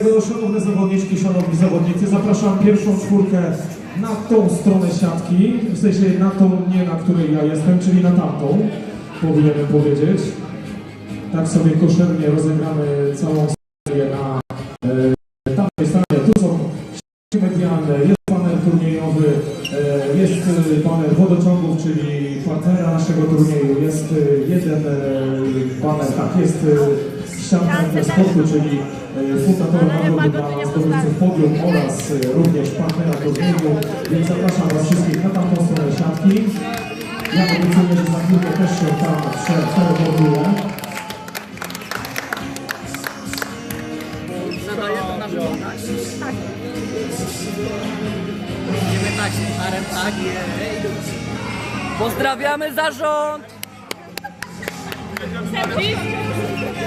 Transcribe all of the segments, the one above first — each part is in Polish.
No, Szanowne zawodniczki, szanowni zawodnicy, zapraszam pierwszą czwórkę na tą stronę siatki, w sensie na tą, nie na której ja jestem, czyli na tamtą, powinienem powiedzieć. Tak sobie koszernie rozegramy całą serię na e, tamtej stronie. Tu są ścieżki medialne, jest panel turniejowy, e, jest e, panel wodociągów, czyli partnera naszego turnieju, jest e, jeden e, panel, tak, jest ścianka sportu, czyli e, fundator nagrody dla zdobywców podium oraz e, również partnera turnieju, więc zapraszam Was wszystkich na tamtą stronę siatki. Ja obiecuję, że za chwilkę też się tam prze- przereportuję.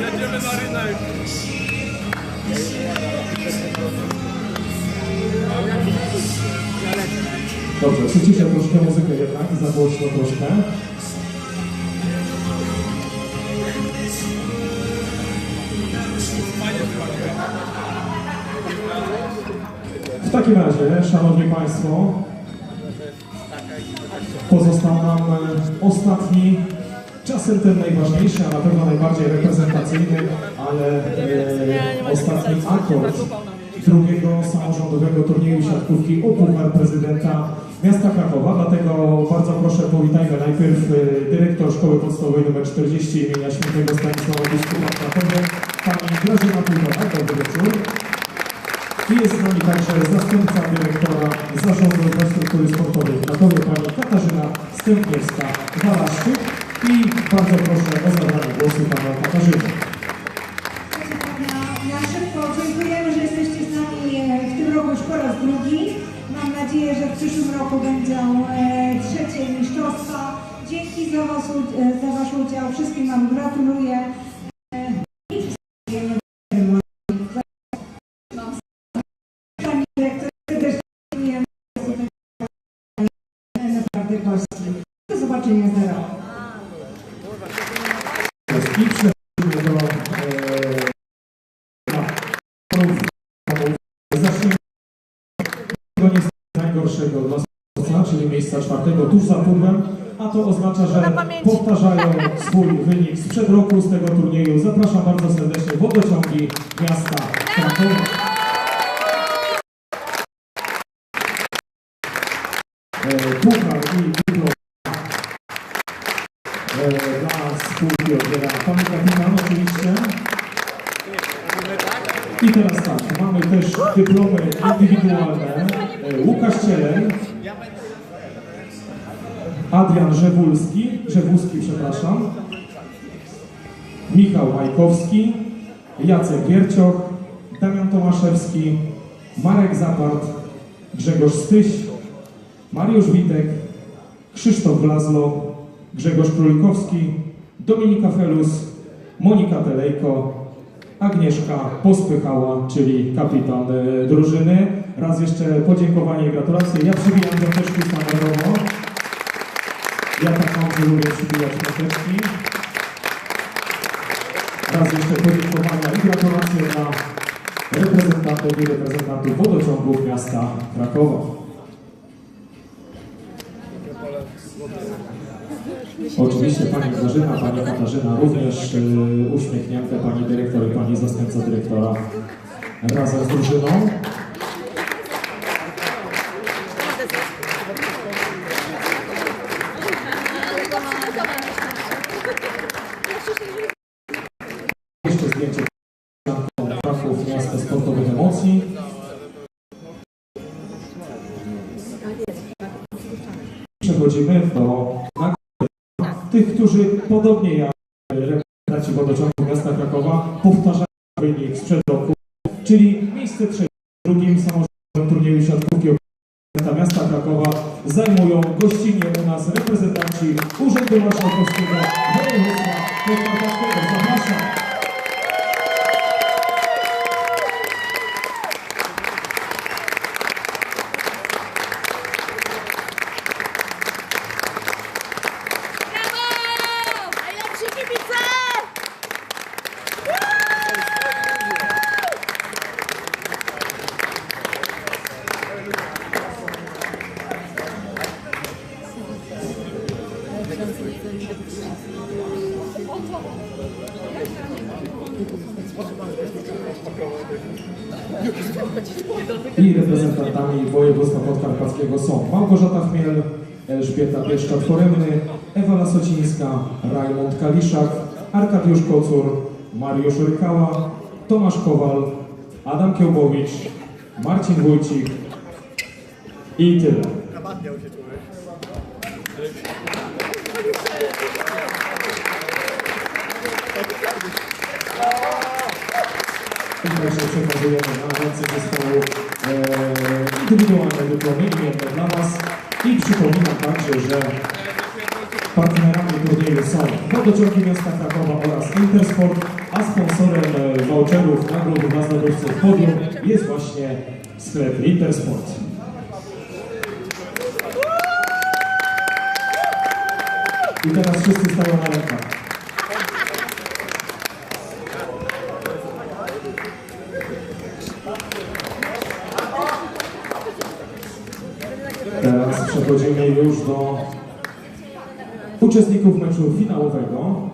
Zadajemy na zarząd! Dobrze, przyciszę troszkę muzykę jednak, za głośno troszkę. W takim razie, Szanowni Państwo, pozostał nam ostatni, czasem ten najważniejszy, a na pewno najbardziej reprezentacyjny, ale e, ostatni akord drugiego samorządowego turnieju siatkówki o Puchar Prezydenta Miasta Krakowa. Dlatego bardzo proszę powitajmy najpierw e, dyrektor Szkoły Podstawowej nr 40 imienia Świętego Stanisława Biskupa w Krakowie, pani Grażyna Półtora. Dobry wieczór. I jest z nami także zastępca dyrektora Zarządu Infrastruktury Sportowej w Krakowie, pani Katarzyna Stępniewska-Walaszczyk. I bardzo proszę o zabranie głosu pana, na szybko dziękujemy, że jesteście z nami e, w tym roku już po raz drugi. Mam nadzieję, że w przyszłym roku będą e, trzecie mistrzostwa. Dzięki za, was, e, Wasz udział. Wszystkim Wam gratuluję. Niestety najgorszego dla czyli miejsca czwartego tuż za pudłem, a to oznacza, że powtarzają swój wynik sprzed roku z tego turnieju. Zapraszam bardzo serdecznie wodociągi miasta Krakowa. E, Puchar i dyplom e, dla odbiera pan kapitan oczywiście. I teraz tak, mamy też dyplomy indywidualne. Łukasz Cielej, Adrian Żewulski, Żewulski, przepraszam, Michał Majkowski, Jacek Giercioch, Damian Tomaszewski, Marek Zapart, Grzegorz Styś, Mariusz Witek, Krzysztof Wlazlo, Grzegorz Królikowski, Dominika Felus, Monika Telejko, Agnieszka Pospychała, czyli kapitan e, drużyny. Raz jeszcze podziękowanie i gratulacje. Ja przybijam piąteczki standardowo. Ja tak mam, lubię przybijać piąteczki. Raz jeszcze podziękowania i gratulacje dla reprezentantów i reprezentantów wodociągów miasta Krakowa. Oczywiście Pani Grażyna, Pani Katarzyna również y, uśmiechnięte, Pani Dyrektor i Pani Zastępca Dyrektora razem z drużyną. Podobnie jak reprezentanci wodociągu miasta Krakowa powtarzają wynik sprzed roku, czyli miejsce trzecie I reprezentantami województwa podkarpackiego są Małgorzata Chmiel, Elżbieta Pieszczak-Foremny, Ewa Lasocińska, Rajmund Kaliszak, Arkadiusz Kocur, Mariusz Rykała, Tomasz Kowal, Adam Kiełbowicz, Marcin Wójcik i tyle. I proszę przekazujemy na ręce zespołu e, indywidualne dyplomy imienne dla Was. I przypominam także, że partnerami turnieju są Wodociągi Miasta Krakowa oraz Intersport, a sponsorem e, voucherów nagród dla zdobywców podium jest właśnie sklep Intersport. I teraz wszyscy stają na rękach. Przechodzimy już do uczestników meczu finałowego.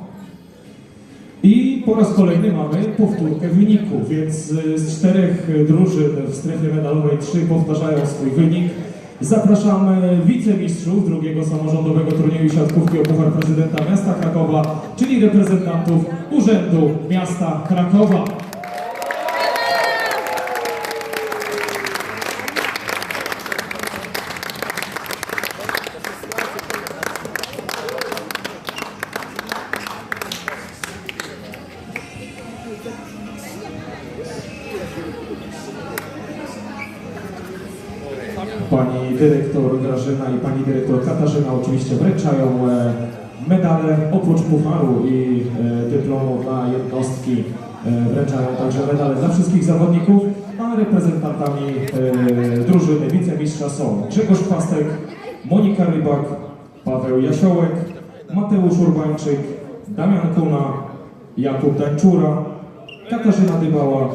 I po raz kolejny mamy powtórkę wyniku, więc z czterech drużyn w strefie medalowej trzy powtarzają swój wynik. Zapraszamy wicemistrzów drugiego samorządowego turnieju siatkówki o Puchar Prezydenta Miasta Krakowa, czyli reprezentantów Urzędu Miasta Krakowa. Pani dyrektor Grażyna i pani dyrektor Katarzyna oczywiście wręczają e, medale oprócz pucharu i e, dyplomu dla jednostki. e, Wręczają także medale dla wszystkich zawodników, a reprezentantami drużyny wicemistrza są Grzegorz Pastek, Monika Rybak, Paweł Jasiołek, Mateusz Urbańczyk, Damian Kuna, Jakub Dańczura, Katarzyna Dybała,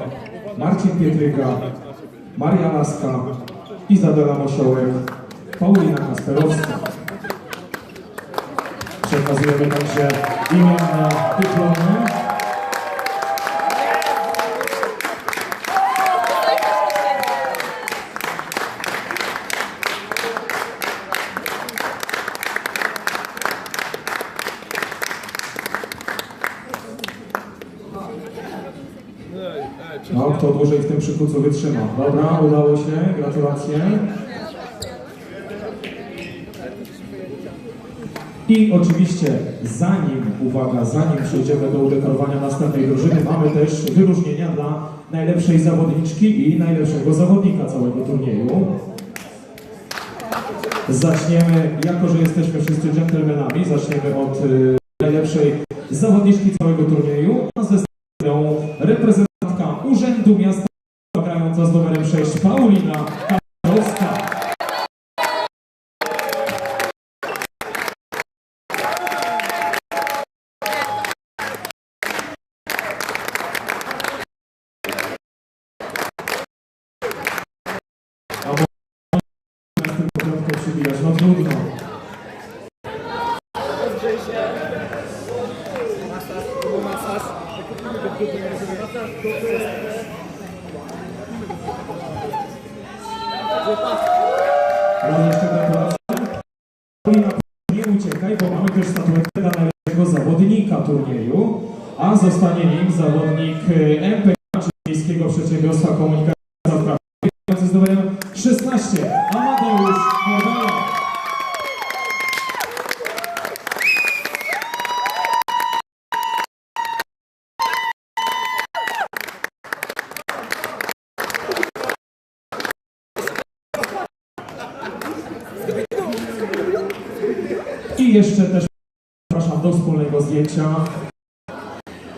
Marcin Pietryka, Maria Laska, Izabela Mosiołek, Paulina Kasperowska. Przekazujemy także imienne dyplomy. Tym przykucu wytrzyma. Dobra, udało się, gratulacje. I oczywiście, zanim, uwaga, zanim przejdziemy do udekorowania następnej drużyny, mamy też wyróżnienia dla najlepszej zawodniczki i najlepszego zawodnika całego turnieju. Zaczniemy, jako że jesteśmy wszyscy dżentelmenami, zaczniemy od y, najlepszej zawodniczki całego turnieju, a ze nią reprezentantka Urzędu Miasta grająca z numerem 6 Paulina Kaczorowska. Przybijać? No trudno. Może jeszcze gratulacje. Paulina, nie uciekaj, bo mamy też statuetkę dla najlepszego zawodnika turnieju, a zostanie nim zawodnik e, MPK, czyli Miejskiego Przedsiębiorstwa Komunikacji Krakowie, z numerem 16, Amadeusz Nowala. I jeszcze też zapraszam do wspólnego zdjęcia.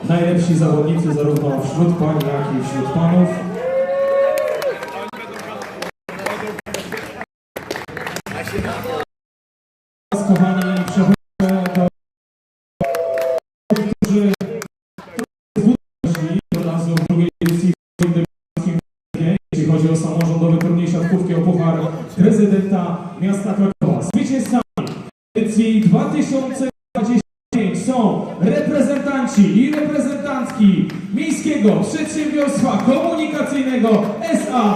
Najlepsi zawodnicy zarówno wśród pań, jak i wśród panów. Teraz, kochani, przechodzę do którzy weszli od razu w drugiej edycji jeśli chodzi o samorządowy turniej siatkówki o Puchar Prezydenta Miasta Krakowa. Zwycięzcami edycji 2025 są reprezentanci i reprezentantki Miejskiego Przedsiębiorstwa Komunikacyjnego SA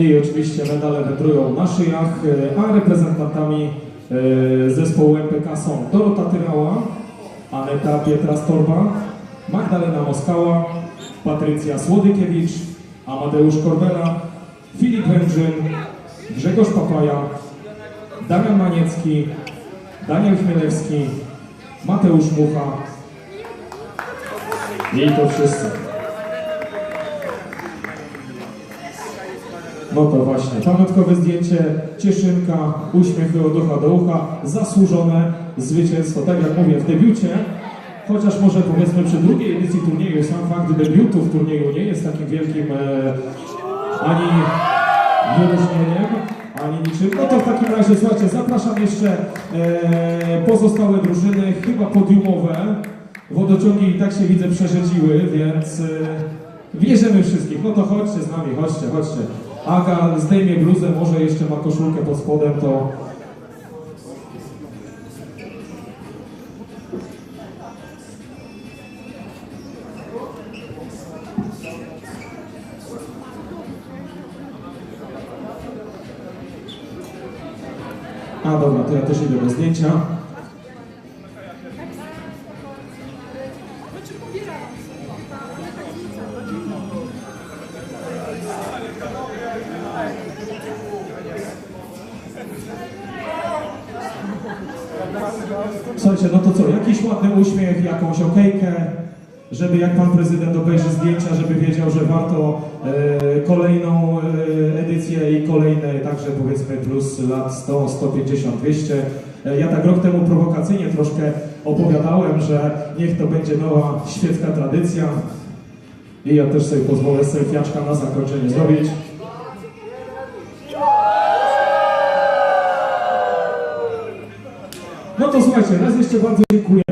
I oczywiście medale wędrują na szyjach, e, a reprezentantami e, zespołu MPK są Dorota Tyrała, Aneta Pietra-Storba, Magdalena Moskała, Patrycja Słodykiewicz, Amadeusz Korwela, Filip Węgrzyn, Grzegorz Papaja, Damian Maniecki, Daniel Chmielewski, Mateusz Mucha i to wszyscy. No to właśnie, pamiątkowe zdjęcie, cieszynka, uśmiech od ucha do ucha, zasłużone zwycięstwo, tak jak mówię, w debiucie, chociaż może powiedzmy przy drugiej edycji turnieju sam fakt debiutu w turnieju nie jest takim wielkim e, ani wyróżnieniem, ani niczym. No to w takim razie, słuchajcie, zapraszam jeszcze e, pozostałe drużyny, chyba podiumowe. Wodociągi i tak się widzę przerzedziły, więc e, bierzemy wszystkich. No to chodźcie z nami, chodźcie, chodźcie. Aga zdejmie bluzę, może jeszcze ma koszulkę pod spodem, to A dobra, to ja też idę do zdjęcia. Słuchajcie, no to co, jakiś ładny uśmiech, jakąś okejkę, żeby jak pan prezydent obejrzy zdjęcia, żeby wiedział, że warto e, kolejną e, edycję i kolejne, także powiedzmy plus lat 100, 150, 200. E, ja tak rok temu prowokacyjnie troszkę opowiadałem, że niech to będzie nowa świecka tradycja i ja też sobie pozwolę selfiaczka na zakończenie zrobić. To słuchajcie, raz jeszcze bardzo dziękuję.